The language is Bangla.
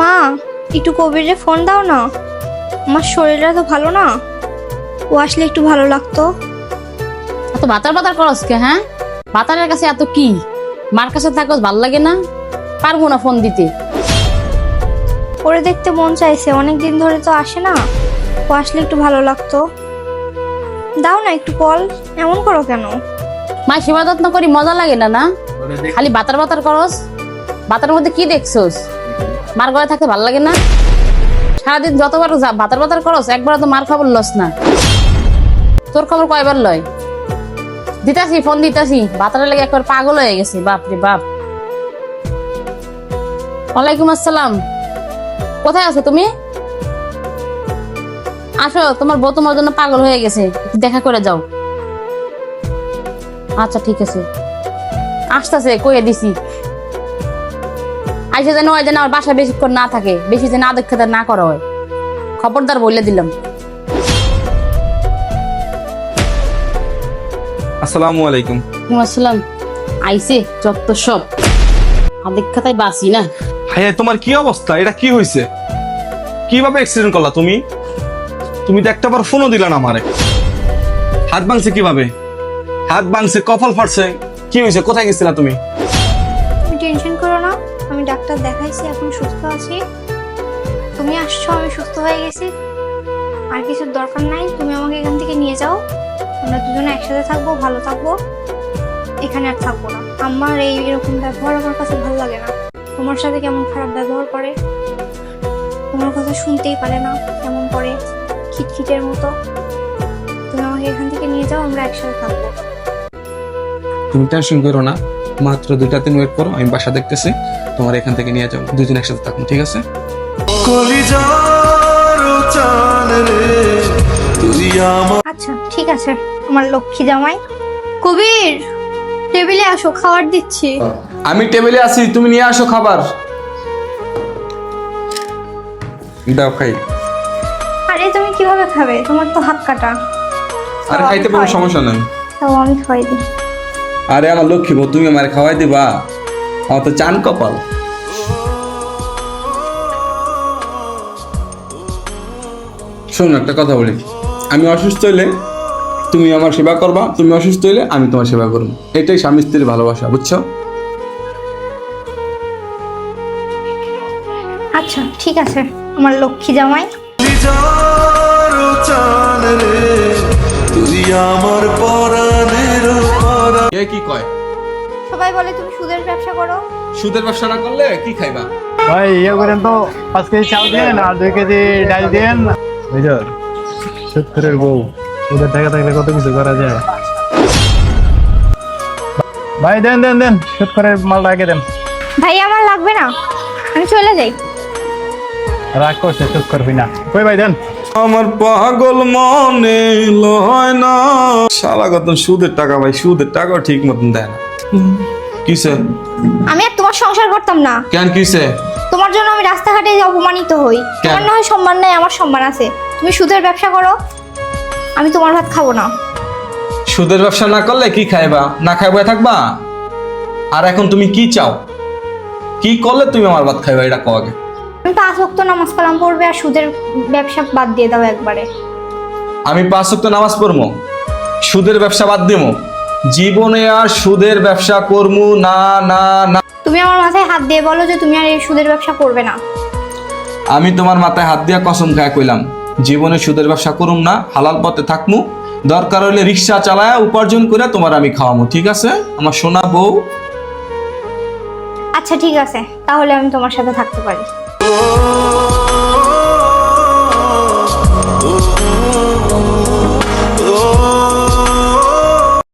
মা একটু কবিরে ফোন দাও না। আমার শরীরটা তো ভালো না। ও আসলে একটু ভালো লাগতো। এত বাতার বাতার করস কে হ্যাঁ? বাতারের কাছে এত কি? মার কাছে থাকস ভালো লাগে না? পারব না ফোন দিতে। ওরে দেখতে মন চাইছে অনেক দিন ধরে তো আসে না। ও আসলে একটু ভালো লাগতো। দাও না একটু কল এমন করো কেন? মা সেবা যত্ন করি মজা লাগে না না? খালি বাতার বাতার করস। বাতার মধ্যে কি দেখছস? মার ঘরে থাকতে ভালো লাগে না? সারাদিন যতবার বাতার বাতার করস একবার তো মার খবর লস না। তোর খবর কয়বার লয়? দিতাছি, ফোন দিতাছি বাতারের লাগে একবার পাগল হয়ে গেছে, বাপ রে বাপ। ওয়ালাইকুম আসসালাম। কোথায় আছো তুমি? আসো, তোমার বউ তোমার জন্য পাগল হয়ে গেছে দেখা করে যাও। আচ্ছা ঠিক আছে। আসতেছে কয়ে দিছি। আইসে যেন হয় যেন আমার বাসায় বেশিক্ষণ না থাকে বেশি যেন আদক্ষতা না করা হয়। খবরদার বলে দিলাম। আসসালামু আলাইকুম। ওয়ালাইকুম আসসালাম। আইসে যত সব। আদক্ষতায় বাসি না। হাই তোমার কি অবস্থা? এটা কি হয়েছে কীভাবে অ্যাক্সিডেন্ট করলা তুমি? তুমি তো একটাবার ফোনও দিলা না আমারে। হাত ভাঙছে কীভাবে? হাত ভাঙছে কপাল ফাটছে। কি হয়েছে কোথায় গেছিলা তুমি? তুমি টেনশন করো আমি ডাক্তার দেখাইছি, এখন সুস্থ আছি। তুমি আসছো, আমি সুস্থ হয়ে গেছি। আর কিছুর দরকার নাই, তুমি আমাকে এখান থেকে নিয়ে যাও। আমরা দুজনে একসাথে থাকব, ভালো থাকব। এখানে আর থাকব না। আমার এই এরকম ব্যবহার আমার কাছে ভালো লাগে না। তোমার সাথে কেমন খারাপ ব্যবহার করে? তোমার কথা শুনতেই পারে না, কেমন করে? খিটখিটের মতো। তুমি আমাকে এখান থেকে নিয়ে যাও, আমরা একসাথে থাকব। তুমি টেনশন করো না। মাত্র দুইটা দিন ওয়েট করো আমি বাসা দেখতেছি তোমার এখান থেকে নিয়ে যাব দুজন একসাথে থাকব ঠিক আছে? আচ্ছা ঠিক আছে। আমার লক্ষ্মী জামাই। কবির টেবিলে আসো খাবার দিচ্ছি। আমি টেবিলে আছি তুমি নিয়ে আসো খাবার। দাও খাই। আরে তুমি কীভাবে খাবে? তোমার তো হাত কাটা। আরে খাইতে কোনো সমস্যা নাই। তাও আমি খাওয়াই দিই। আরে আমার লক্ষ্মী বউ তুমি আমার খাওয়াই দিবা? আমার তো চান কপাল। শোন একটা কথা বলি। আমি অসুস্থ হইলে তুমি আমার সেবা করবা তুমি অসুস্থ হইলে আমি তোমার সেবা করব। এটাই স্বামী স্ত্রীর ভালোবাসা বুঝছ? আচ্ছা ঠিক আছে। আমার লক্ষ্মী জামাই। কে কি কয়? সবাই বলে তুমি সুদের ব্যবসা করো। সুদের ব্যবসা না করলে কি খাইবা? ভাই ইয়ে করেন তো পাঁচ কেজি চাল দেন আর দুই কেজি ডাল দেন বুঝল সত্তরের বউ ওদের টাকা থাকলে কত কিছু করা যায়? ভাই দেন দেন দেন সত্তরের মালটা আগে দেন। ভাই আমার লাগবে না। আমি চলে যাই। রাগ করছে চুপ করবি না। কই ভাই দেন। আমার পাগল মনে লয় না। শালা কত সুদের টাকা ভাই সুদের টাকা ঠিক মতন দেয় না। কিসে? আমি আর তোমার সংসার করতাম না। কেন কিসে? তোমার জন্য আমি রাস্তাঘাটে অপমানিত হই। তোমার না হয় সম্মান নাই আমার সম্মান আছে। তুমি সুদের ব্যবসা করো আমি তোমার ভাত খাব না। সুদের ব্যবসা না করলে কি খাইবা? না খাইবা থাকবা? আর এখন তুমি কি চাও? কি করলে তুমি আমার ভাত খাইবা এটা কও আগে। আমি পাঁচ ভক্ত নামাজ কালাম পড়বে আর সুদের ব্যবসা বাদ দিয়ে দাও একবারে। আমি পাঁচ ওয়াক্ত নামাজ পড়ব সুদের ব্যবসা বাদ দিমো জীবনে আর সুদের ব্যবসা করমু না না না। তুমি আমার মাথায় হাত দিয়ে বলো যে তুমি আর এই সুদের ব্যবসা করবে না। আমি তোমার মাথায় হাত দিয়া কসম খায় কইলাম জীবনে সুদের ব্যবসা করুম না হালাল পথে থাকমু। দরকার হইলে রিক্সা চালায়া উপার্জন করে তোমার আমি খাওয়ামু ঠিক আছে? আমার সোনা বউ। আচ্ছা ঠিক আছে তাহলে আমি তোমার সাথে থাকতে পারি। Oh.